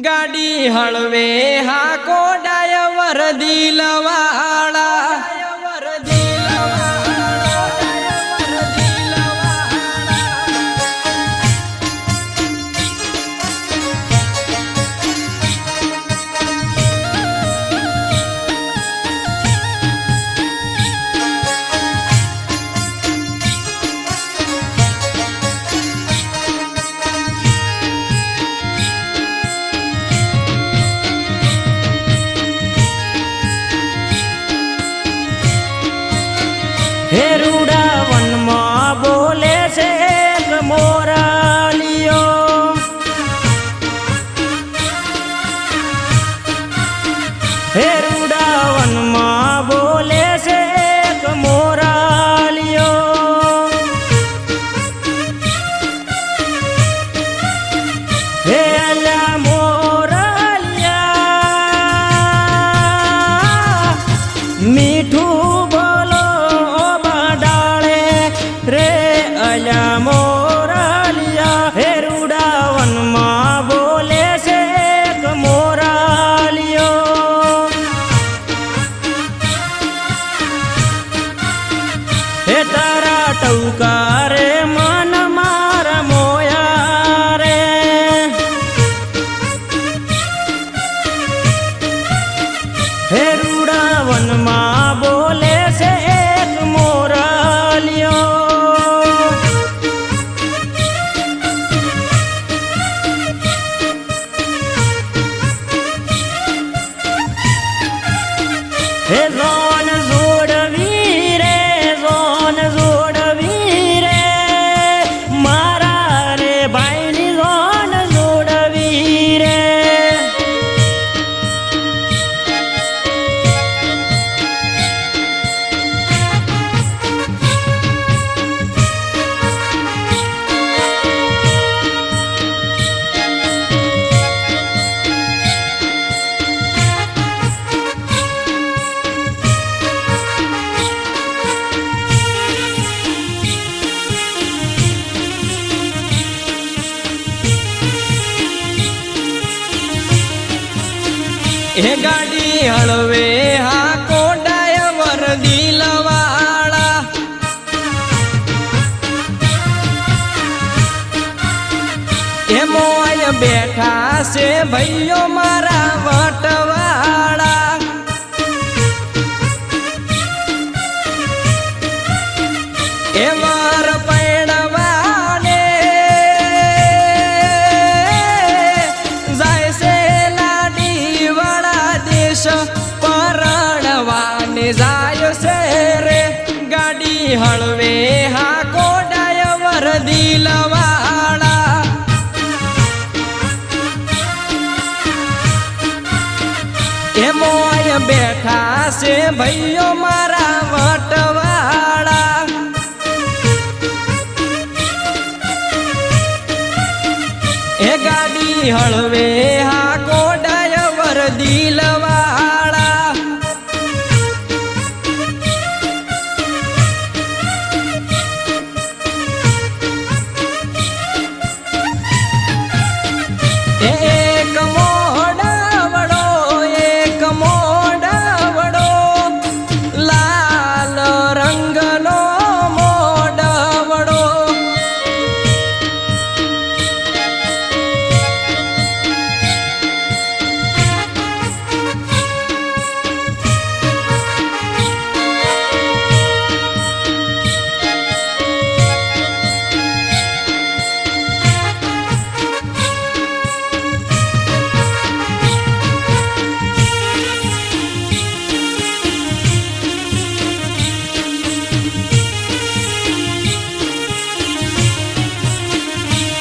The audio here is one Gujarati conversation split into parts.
ગાડી હળવે હાકો ડાયવર દિલવાળા. હેરુડા હે ગાડી હળવે હા કોડાય વરદી લવાળા. એ મોય બેઠા છે ભાઈઓ દેશ પરણવાને જાય છે રે. ગાડી હળવે હા ડાયવર દિલવાળા એ મોય બેઠા છે ભાઈઓ મારા વટવાળા. એ ગાડી હળવે હાકો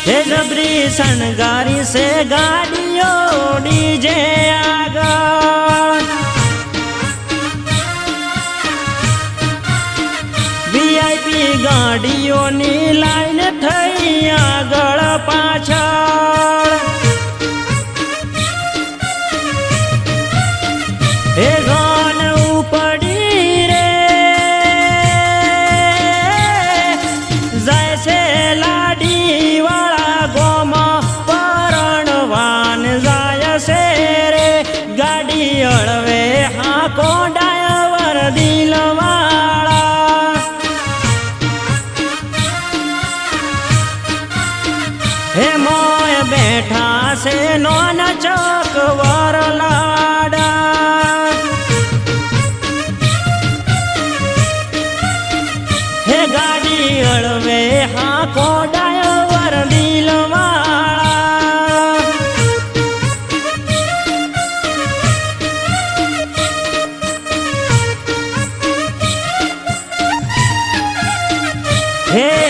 હે જબરી શણગારી છે ગાડીઓ ડીજે આગળ. વીઆઈપી ગાડીઓની લાઈન નોના ચક વરલાડા હે ગાડી અળવે હા કોડાય વર દિલવાળા. એક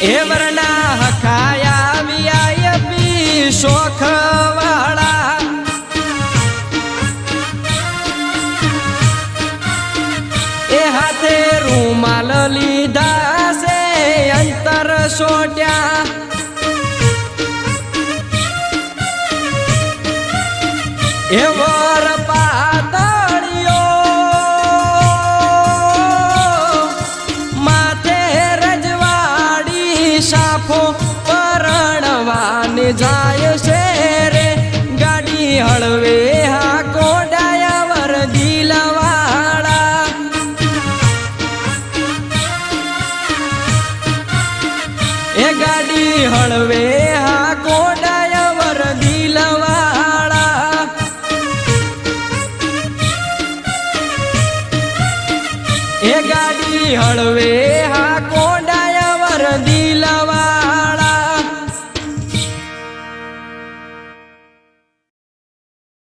એ વરના હખાયા વિયાય બી શોખ એ ગાડી હળવે